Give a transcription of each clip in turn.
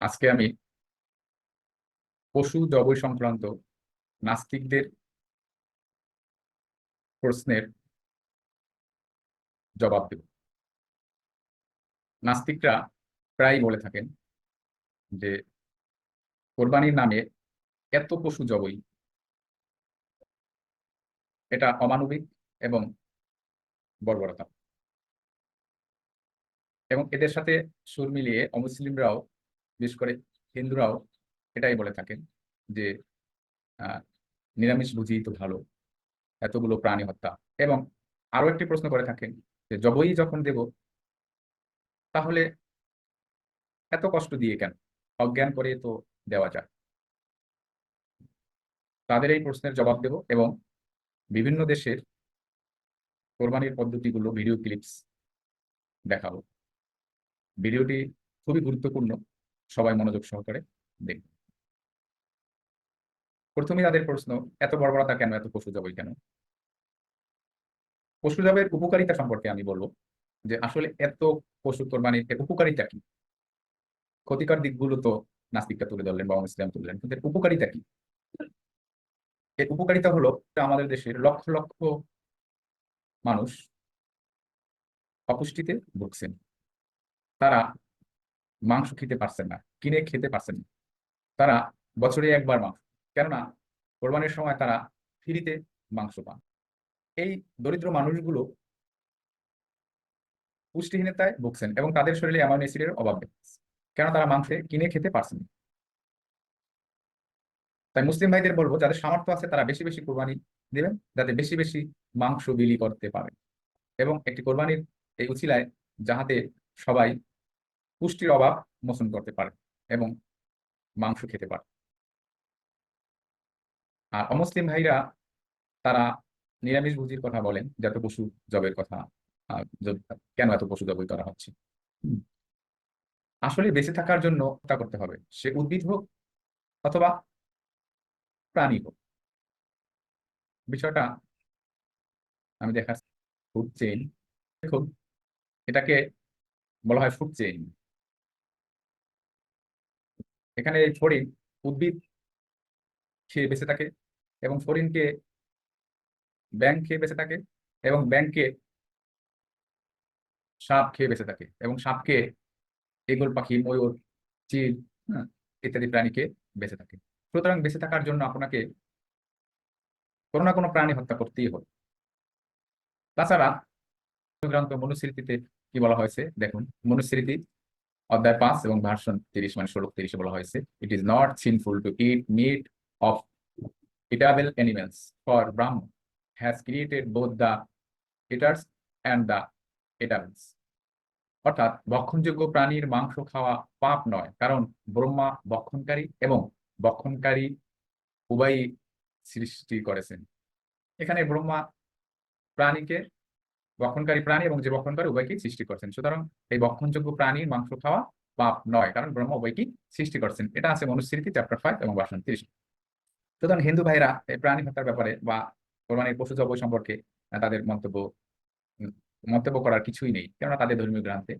আজকে আমি পশু জবই সংক্রান্ত নাস্তিকদের প্রশ্নের জবাব দেব। নাস্তিকরা প্রায় বলে থাকেন যে, কোরবানির নামে এত পশু জবই, এটা অমানবিক এবং বর্বরতা। এবং এদের সাথে সুর মিলিয়ে অমুসলিমরাও, বিশেষ করে হিন্দুরাও এটাই বলে থাকেন যে নিরামিষ বুঝি তো ভালো, এতগুলো প্রাণী হত্যা। এবং আরও একটি প্রশ্ন করে থাকেন যে জবই যখন দেব, তাহলে এত কষ্ট দিয়ে কেন? অজ্ঞান করে তো দেওয়া যায়। তাদের এই প্রশ্নের জবাব দেব এবং বিভিন্ন দেশের কোরবানির পদ্ধতিগুলো, ভিডিও ক্লিপস দেখাবো। ভিডিওটি খুবই গুরুত্বপূর্ণ। সবাই মনোযোগ সহকারে দেখবে প্রথমে তাদের প্রশ্ন, এত বর্বরতা কেন, এত পশু জবই কেন? পশু জবের উপকারিতা সম্পর্কে আমি বলব যে আসলে এত পশু কোরবানির উপকারিতা কি? ক্ষতিকর দিকগুলো তো নাস্তিকটা তুলে ধরলেন বা ইসলাম তুললেন কিন্তু উপকারিতা কি? এর উপকারিতা হলো আমাদের দেশের লক্ষ লক্ষ মানুষ অপুষ্টিতে ভুগছেন। তারা মাংস খেতে পারছেন না, কিনে খেতে পারছেন না। তারা বছরে একবার মাংস কেননা কোরবানির সময় তারা ফ্রিতে মাংস পান। এই দরিদ্র মানুষগুলো পুষ্টিহীনতায় ভুগছেন এবং তাদের শরীরে অ্যামাইনো অ্যাসিডের অভাব দেখছে কেন তারা মাংসে কিনে খেতে পারছেন না। তাই মুসলিম ভাইদের বলব, যাদের সামর্থ্য আছে তারা বেশি বেশি কোরবানি দেবেন, যাতে বেশি বেশি মাংস বিলি করতে পারে। এবং একটি কোরবানির এই উচিলায় যাহাতে সবাই পুষ্টির অভাব মোচন করতে পারে এবং মাংস খেতে পারে। আর অমুসলিম ভাইরা তারা নিরামিষ ভুজির কথা বলেন, যত পশু জবের কথা কেন এত পশু জবই করা হচ্ছে? আসলে বেঁচে থাকার জন্য তা করতে হবে। সে উদ্ভিদ হোক অথবা প্রাণী হোক। বিষয়টা আমি দেখা ফুড চেইন দেখুন, এটাকে বলা হয় ফুড চেইন এখানে এই ফরিন উদ্ভিদ খেয়ে বেঁচে থাকে এবং ফরিনকে ব্যাংক খেয়ে বেঁচে থাকে এবং ব্যাংকে সাপ খেয়ে বেঁচে থাকে এবং সাপকে এগোল পাখি, ময়ূর, চিল ইত্যাদি প্রাণীকে বেঁচে থাকে। সুতরাং বেঁচে থাকার জন্য আপনাকে কোনো না কোনো প্রাণী হত্যা করতেই হবে। তাছাড়া গ্রন্থ মনুস্মৃতিতে কি বলা হয়েছে? দেখুন, মনুস্মৃতি অধ্যায় পাঁচ এবং ভার্সন তিরিশ মানে ষোলো, তিরিশে বলা হয়েছে। It is not sinful to eat meat of eatable animals for Brahma has created both the eaters and the eatables অর্থাৎ বক্ষণযোগ্য প্রাণীর মাংস খাওয়া পাপ নয়, কারণ ব্রহ্মা বক্ষণকারী এবং বক্ষণকারী উভয়ই সৃষ্টি করেছেন। এখানে ব্রহ্মা প্রাণীকে বক্ষণকারী প্রাণী এবং যে বক্ষণকারী উভয়কেই সৃষ্টি করছেন। সুতরাং এই বক্ষণযোগ্য প্রাণীর মাংস খাওয়া পাপ নয়, কারণ ব্রহ্ম উভয়কেই সৃষ্টি করছেন। এটা আছে মনুস্মৃতি চ্যাপ্টার ফাইভ এবং বাসন তিরিশ সুতরাং হিন্দু ভাইরা এই প্রাণী হত্যার ব্যাপারে বা কোরবানির পশু জব সম্পর্কে তাদের মন্তব্য মন্তব্য করার কিছুই নেই, কেননা তাদের ধর্মীয় গ্রন্থে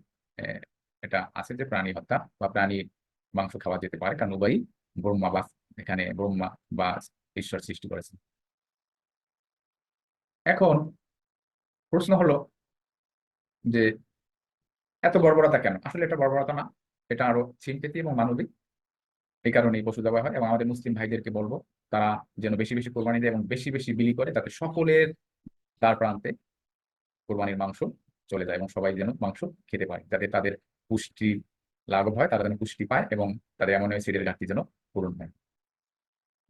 এটা আছে যে প্রাণী হত্যা বা প্রাণীর মাংস খাওয়া যেতে পারে, কারণ উভয়ই ব্রহ্মা বা এখানে ব্রহ্মা বা ঈশ্বর সৃষ্টি করেছেন। এখন প্রশ্ন হলো যে এত বর্বরতা কেন? আসলে এটা বর্বরতা না, এটা আরও সিম্পেতি এবং মানবিক। এই কারণে পশু দেওয়া হয় এবং আমাদের মুসলিম ভাইদেরকে বলব, তারা যেন বেশি বেশি কোরবানি দেয় এবং বেশি বেশি বিলি করে তাতে সকলের তার প্রান্তে কোরবানির মাংস চলে যায় এবং সবাই যেন মাংস খেতে পায়, যাতে তাদের পুষ্টি লাঘব হয়, তারা যেন পুষ্টি পায় এবং তাদের এমন অ্যাসিডের ঘাটতি যেন পূরণ হয়।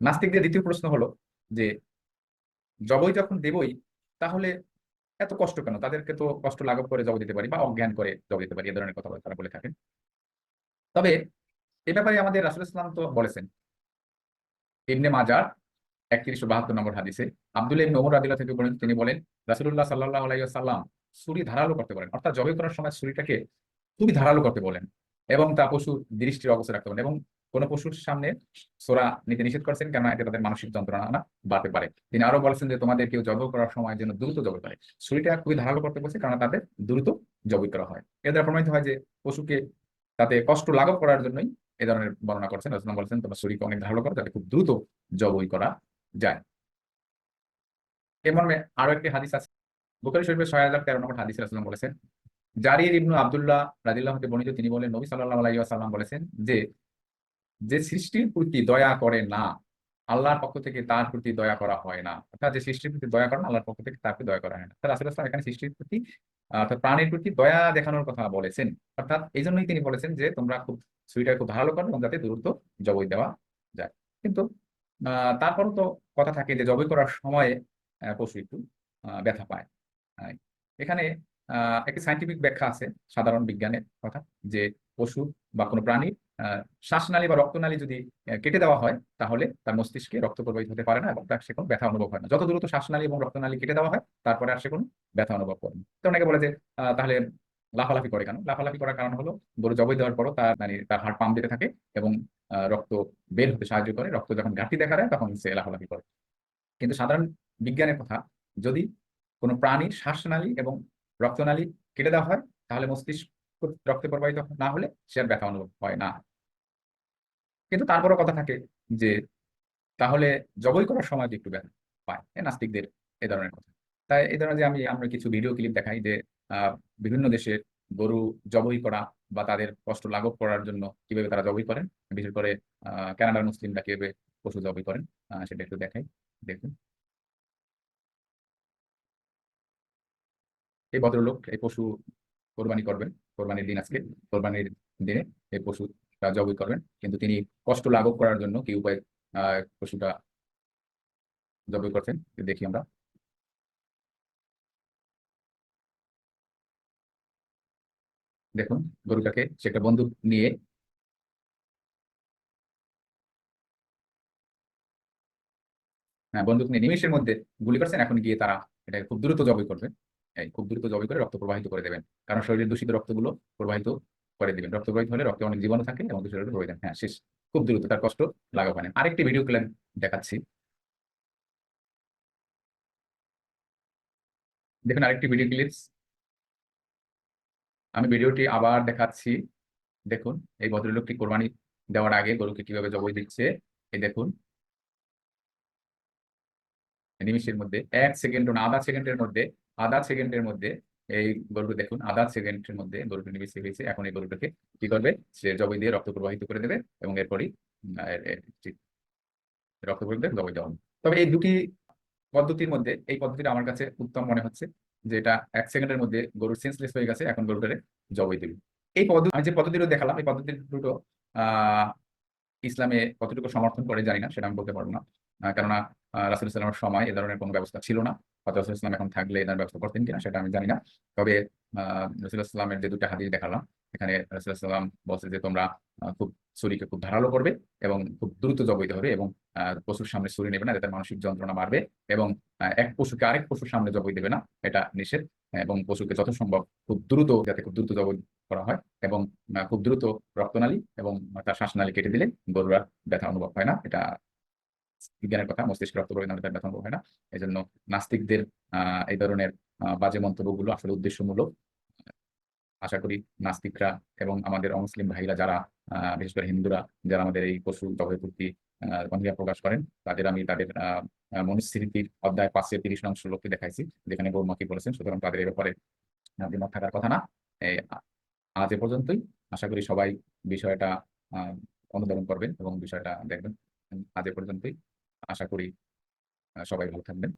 নাস্তিকদের দ্বিতীয় প্রশ্ন হলো যে জবই যখন দেবই, তাহলে এত কষ্ট কেন? তাদেরকে তো কষ্ট লাঘব করে জব দিতে পারি বা অজ্ঞান করে জব দিতে পারি, এ ধরনের কথা তারা বলে থাকেন। তবে এ ব্যাপারে আমাদের রাসুল ইসলাম তো বলেছেন, ইবনে মাজার একত্রিশশো বাহাত্তর নম্বর হাদিসে আব্দুল ইবনে ওমর আদিল্লাহ থেকে বলেন, তিনি বলেন রাসুল্লাহ সাল্লাহ আলাইসাল্লাম ছুরি ধারালো করতে বলেন। অর্থাৎ জবে করার সময় ছুরিটাকে খুবই ধারালো করতে বলেন এবং তা পশুর দৃষ্টির অবস্থা রাখতে বলেন এবং কোনো পশুর সামনে সোরা নিতে নিষেধ করছেন কেননা এতে তাদের মানসিক যন্ত্রণা বাড়তে পারে। তিনি আরও বলেছেন যে, তোমাদের কেউ জব করার সময় যেন দ্রুত জব করে। ছুরিটা খুবই ধারালো করতে বলছে কারণ তাদের দ্রুত জবই করা হয়। এর দ্বারা প্রমাণিত হয় যে, পশুকে তাতে কষ্ট লাঘব করার জন্যই এ ধরনের বর্ণনা করছেন। রচনা বলছেন, তোমার শরীরকে অনেক ধারালো করো যাতে খুব দ্রুত জবই করা যায়। এ মর্মে আরও একটি হাদিস আছে। বুখারী শরীফের ছয় হাজার তেরো নম্বর হাদিস রাসূলুল্লাহ বলেছেন, জারির ইবনু আব্দুল্লাহ রাদিল্লাহ হতে বর্ণিত তিনি বলেন, নবী সাল্লাল্লাহু আলাইহি ওয়াসাল্লাম বলেছেন যে যে সৃষ্টির প্রতি দয়া করে না, আল্লাহর পক্ষ থেকে তার প্রতি দয়া করা হয় না। অর্থাৎ যে সৃষ্টির প্রতি দয়া করে না, আল্লাহর পক্ষ থেকে প্রতি দয়া করা হয় না। রাসূল আসলাম এখানে সৃষ্টির প্রতি অর্থাৎ প্রাণীর প্রতি দয়া দেখানোর কথা বলেছেন। অর্থাৎ এই জন্যই তিনি বলেছেন যে, তোমরা খুব ছুরিটা খুব ভালো করো এবং যাতে দ্রুত জবই দেওয়া যায়। কিন্তু তারপরও তো কথা থাকে যে জবই করার সময়ে পশু একটু ব্যথা পায়। এখানে একটি সাইন্টিফিক ব্যাখ্যা আছে সাধারণ বিজ্ঞানের কথা, যে পশু বা কোনো প্রাণীর শ্বাসনালী বা রক্তনালী যদি কেটে দেওয়া হয়, তাহলে তার মস্তিষ্কে রক্ত প্রবাহিত হতে পারে না এবং তার সে কোনো ব্যথা অনুভব হয় না। যত দ্রুত শ্বাসনালী এবং রক্তনালী কেটে দেওয়া হয়, তারপরে আর সে কোনো ব্যথা অনুভব করে না। তো অনেকে বলে যে তাহলে লাফালাফি করে কেন? লাফালাফি করার কারণ হলো, গরু জবাই দেওয়ার পরও তার মানে তার হাড় পাম্প দিতে থাকে এবং রক্ত বের হতে সাহায্য করে। রক্ত যখন ঘাটতি দেখা দেয়, তখন সে লাফালাফি করে। কিন্তু সাধারণ বিজ্ঞানের কথা, যদি কোনো প্রাণীর শ্বাসনালী এবং রক্তনালী কেটে দেওয়া হয় তাহলে মস্তিষ্ক রক্তে প্রবাহিত না হলে সে আর ব্যথা অনুভব হয় না। কিন্তু তারপরও কথা থাকে যে তাহলে জবই করার সময় যে একটু ব্যথা পায় এ নাস্তিকদের এ ধরনের কথা। তাই এই ধরনের যে আমি আমরা কিছু ভিডিও ক্লিপ দেখাই যে বিভিন্ন দেশে গরু জবই করা বা তাদের কষ্ট লাঘব করার জন্য কীভাবে তারা জবই করেন বিশেষ করে আহ, কানাডার মুসলিমরা কীভাবে পশু জবই করেন সেটা একটু দেখাই দেখুন। এই ভদ্রলোক এই পশু কোরবানি করবেন, কোরবানির দিন আজকে, কোরবানির দিনে এই পশুটা জবই করবেন। কিন্তু তিনি কষ্ট লাঘব করার জন্য কি উপায় পশুটা জবই করছেন দেখি আমরা। দেখুন, গরুটাকে সে একটা বন্দুক নিয়ে হ্যাঁ বন্দুক নিয়ে নিমেষের মধ্যে গুলি করছেন। এখন গিয়ে তারা এটা খুব দ্রুত জবই করবে। খুব দ্রুত জবই করে রক্ত প্রবাহিত করে দেবেন। কারণ শরীরের দূষিত রক্তগুলো প্রবাহিত করে দিবেন। রক্ত প্রবাহিত হলে রক্তে অনেক জীবাণু থাকে এবং শরীরে প্রবাহিত হয়। শেষ। খুব দ্রুত, তার কষ্ট লাঘব হয় না। আরেকটি ভিডিও ক্লিপ দেখাচ্ছি। দেখুন, আরেকটি ভিডিও ক্লিপস আমি ভিডিওটি আবার দেখাচ্ছি। দেখুন, এই ভদ্রলোকটি কোরবানি দেওয়ার আগে গরুকে কীভাবে জবই দিচ্ছে। এই দেখুন। নিমিষের মধ্যে এক সেকেন্ড না, আধা সেকেন্ডের মধ্যে আধা সেকেন্ডের মধ্যে এই গরুটা দেখুন, আধা সেকেন্ডের মধ্যে গরুটা নিমিষে হয়েছে এখন এই গরুটাকে কি করবে? সে জবই দিয়ে রক্ত প্রবাহিত করে দেবে এবং এরপরই রক্ত প্রবাহিত জবই দেওয়া হবে। তবে এই দুটি পদ্ধতির মধ্যে, এই পদ্ধতিটা আমার কাছে উত্তম মনে হচ্ছে যে এটা এক সেকেন্ডের মধ্যে গরুর সেন্সলেস হয়ে গেছে, এখন গরুটারে জবই দেবে। এই পদ্ধতি আমি যে পদ্ধতিটা দেখালাম, এই পদ্ধতি দুটো ইসলামে কতটুকু সমর্থন করে জানি না, সেটা আমি বলতে পারব না। কেননা রাসুল ইসলামের সময় এ ধরনের কোনো ব্যবস্থা ছিল না। হয়তো রাসুল ইসলাম এখন থাকলে এ ধরনের ব্যবস্থা করতেন কিনা সেটা আমি জানি না। তবে রসুল ইসলামের যে দুটা হাদিস দেখালাম, এখানে রসুল ইসলাম বলছে যে তোমরা খুব ছুরিকে খুব ধারালো করবে এবং খুব দ্রুত জবাইতে হবে এবং পশুর সামনে ছুরি নেবে না, যাতে মানসিক যন্ত্রণা বাড়বে এবং এক পশুকে আরেক পশুর সামনে জবাই দেবে না, এটা নিষেধ এবং পশুকে যত সম্ভব খুব দ্রুত, যাতে খুব দ্রুত জবাই করা হয় এবং খুব দ্রুত রক্তনালী এবং তার শ্বাসনালী কেটে দিলে গরুরা ব্যথা অনুভব হয় না, এটা বিজ্ঞানের কথা মস্তিষ্ক রক্ত প্রবাহিত হলে ব্যথা অনুভব হয় না। এই জন্য নাস্তিকদের এই ধরনের বাজে মন্তব্যগুলো আসলে উদ্দেশ্যমূলক। আশা করি নাস্তিকরা এবং আমাদের অমুসলিম ভাইরা যারা বিশেষ করে হিন্দুরা যারা আমাদের এই পশু জবের প্রতি অনীহা প্রকাশ করেন, তাদের আমি তাদের মনুস্মৃতির অধ্যায় পাঁচের তিরিশ নং শ্লোকটি দেখাইছি, যেখানে গৌরমাকি বলেছেন, সুতরাং তাদের এ ব্যাপারে দ্বিমত থাকার কথা না। আজ এ পর্যন্তই। আশা করি সবাই বিষয়টা অনুধাবন করবেন এবং বিষয়টা দেখবেন। আজ এ পর্যন্তই। আশা করি সবাই ভালো থাকবেন।